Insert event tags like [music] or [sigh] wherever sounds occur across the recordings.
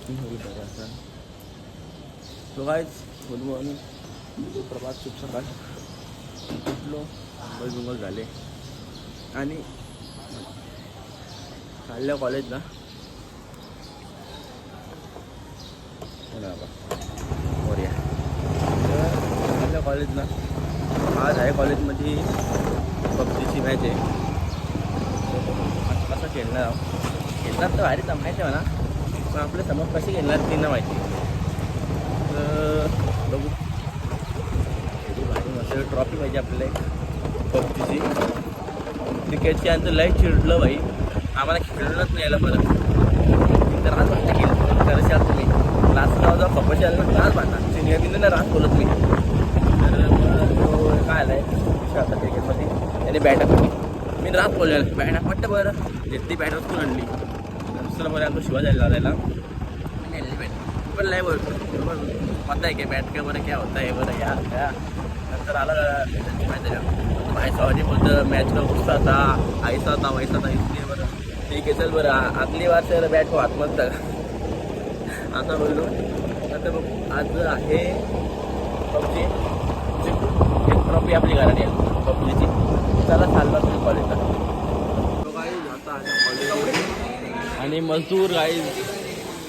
Walking होईल बरं तो कायच गुड मॉर्निंग प्रभात शुभ सकाळ. उठलो अंघोळ झाले. आणि चालल्या कॉलेजला हो ना चालल्या कॉलेजला आज आहे कॉलेजमध्ये पबजीची मॅच आहे. आज कसं खेळणार आहोत? खेळणार तर भारी माहिती आहे म्हणा पण आपल्यासमोर कशी घेणार ती ना माहिती. तर बघू. भारी मस्त ट्रॉफी पाहिजे आपल्याला पबजीची. क्रिकेटची आणि लय चिडलं भाई. आम्हाला खेळूनच नाही यायला परत. तर आज वाटतं की खरंच यार तुम्ही लास्ट नाव जेव्हा कपडे आलं ना क्लास भांडणार सिनियर बिंदू नाही बोलत मी तर तो काय आलाय? आता क्रिकेटमध्ये त्याने बॅट मी राहत बोलले बॅट वाटतं बरं. घेतली बॅट वाचून आणली दुसरं बरं आमचं जायला लागायला पण नाही बरं पता आहे की बॅट का बरं क्या होता आहे बरं या नंतर आलं माहिती आहे का भाई सॉरी बोलतं मॅच का गुस्सा था ऐसा था वैसा था इसलिए बरं. ठीक आहे चल बरं. आतली बार तर बॅट हो आतमध्ये आता बोललो. आता बघ आज आहे पबजी. एक ट्रॉफी आपली घरात आहे. पबजीची. त्याला चालला तुम्ही कॉलेजला आता आहे कॉलेज आणि मजदूर गाईज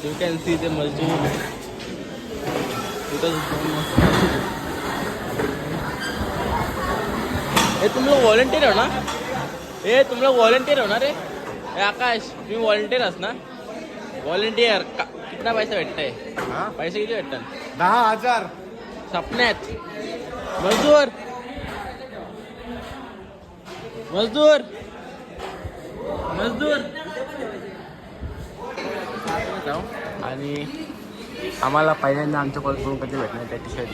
यू कॅन सी ते मजदूर. तिथं ए तुम लोग वॉलंटियर हो ना? ए तुम लोग वॉलंटियर हो ना रे? ए आकाश तुम्ही वॉलंटियर आहात ना? वॉलंटियर कितना पैसा भेटतंय हा? पैसे किती भेटतात? दहा हजार. सपन्यात. मजदूर. मजदूर. मजदूर. आणि आम्हाला पहिल्यांदा आमच्या कॉलेजकडून कधी भेटणार त्या टी शर्ट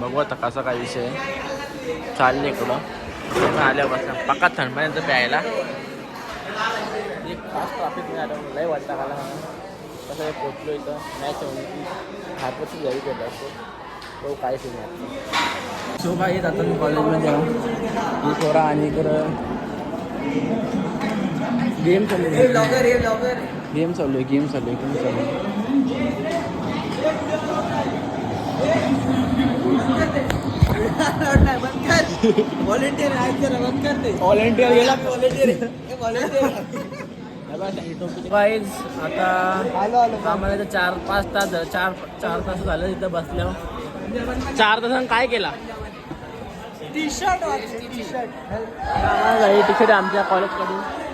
बघू आता कसा काय विषय आहे. चालले इकडं आल्यापासून पक्का थंडपर्यंत प्यायला. एक फास्ट ट्राफिक मिळालं लय वाटतं मला कसं आहे पोचलो इथं. मॅच होऊन हातवरची घरी भेटतो असतो. तो काय सीन सो काही आता मी कॉलेजमध्ये आहो थोडा आणि इकडं गेम चालू आहे. गेम चालू आहे गेम चालू आहे गेम चालू आहे. व्हॉलेंटियर गेला गाईज आता आम्हाला चार पाच तास झालं चार चार तास झालं तिथं बसल्यावर. चार तासांनी काय केला? टी शर्ट टी शर्ट आमच्या कॉलेजकडून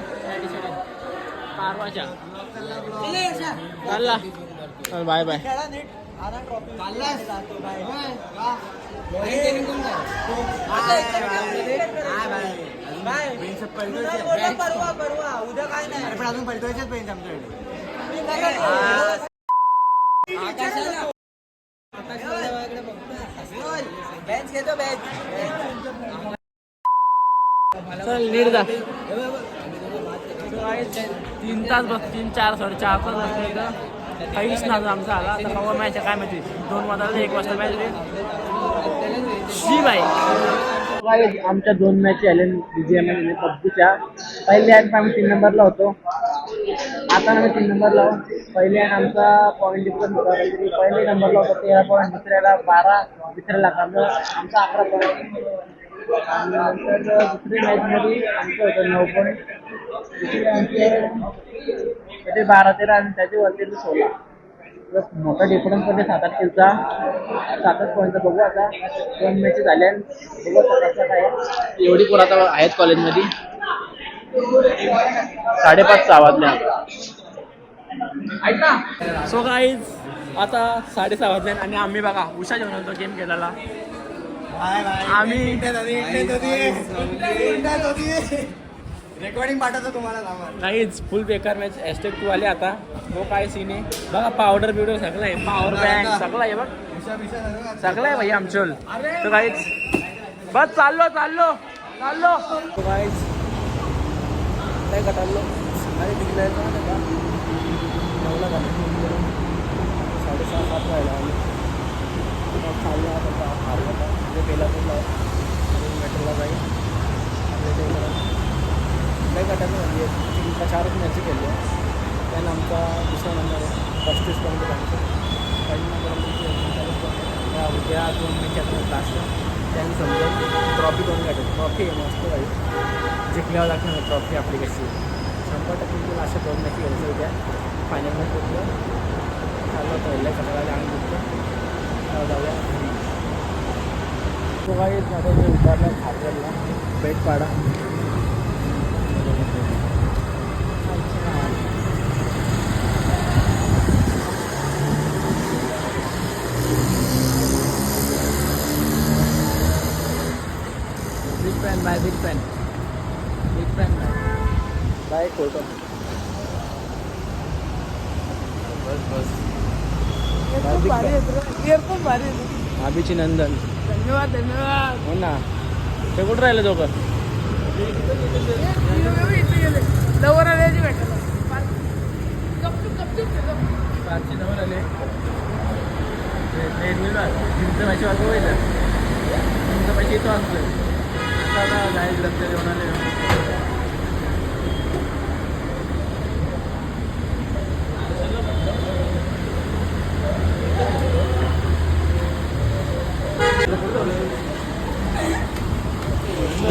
चालला. बाय बाय पण अजून पलटवायचेच पेन्स आमच्याकडे. चल नीट जा. तीन तास बस तीन चार साडे चार तास बसलो इथं. काहीच नाही आमचा आला. आता कवा मॅच आहे काय माहिती? दोन वाजता एक वाजता मॅच शी बाई. आमच्या दोन मॅच आले बी एम पबजीच्या पहिल्या आणि आम्ही तीन नंबरला होतो. आता आम्ही तीन नंबरला पहिले आणि आमचा पॉईंट डिफरन्स होता. काहीतरी पहिले नंबरला होता तेरा पॉईंट दुसऱ्याला बारा तिसऱ्याला आमचा अकरा पॉईंट आणि दुसऱ्या मॅचमध्ये आमचं होतं नऊ पॉईंट दुसरे आमचे त्याचे बारा तेरा आणि त्याचे वरती सोळा. प्लस मोठा डिफरन्समध्ये सात आठ किलचा सात आठ पॉईंट बघू आता. दोन मॅचेस झाल्या बघू आता कसं काय. एवढी पोरं आता आहेत कॉलेजमध्ये साडेपाच सहा वाजले सो गाईज आता साडेसहा वाजले आणि आम्ही बघा उषा जेवण होतो गेम केलेला आम्ही रेकॉर्डिंग पाठवतो तुम्हाला सामान काहीच फुल बेकार मॅच एस्टेक टू आले आता. तो काय सीन आहे? बघा पावडर बिवडर सगळं आहे. पॉवर बँक सगळं आहे बघ. सगळं आहे भाई आमचं. तो काहीच बस चाललो चाललो. चाललो. तो काहीच काय कटालो आणि तिकडे साडेसहा सात मग खाल्लं म्हणजे बेलापूरला पहिला मेट्रोला जाईल. आपल्या ते काय कटालो म्हणजे तीन का चारच मॅच आहे. त्यानं आमचा दुसरा नंबर आहे. पस्तीस पॉईंट आमचा पहिला नंबर म्हणजे उद्या दोन मिनिटात लास्ट त्यांनी समजा ट्रॉफी करून काढतो ट्रॉफी आहे. मस्त काही जिंकल्यावर लागणार ट्रॉफी आपली कशी शंभर टक्के तुला अशा दोन मॅची घ्यायचं उद्या. फायनलमध्ये पोचलं चाललं पहिल्या सकाळी आम्ही जिंकतो जाऊया. तो काही माझा जे खारवलला Betpada big bye big bye bye बस भारी आहे एअरपोर्ट भारी आहे. नंदन. धन्यवाद धन्यवाद. हो ना. ते कुठं राहिलं दोघं? लवर आल्याची गपचूप पाचशे जवळ आले. तुमचं माझी वाजव व्हायचं तुमचं पैसे येतो असलं आता जायच लक्ष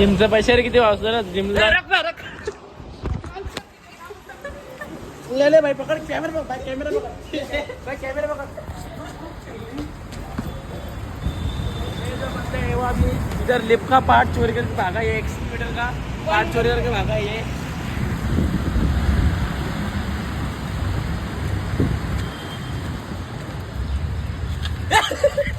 जिमचं पैसे रे किती वाजलं ना जिमला. ले ले भाई पकड़. कैमरा कैमरा पकड़ भाई कैमरा पकड़ है वो अभी इधर लिप का पार्ट चोरी करके भागा ये एक मीटर का पार्ट चोरी करके भागा ये. [laughs]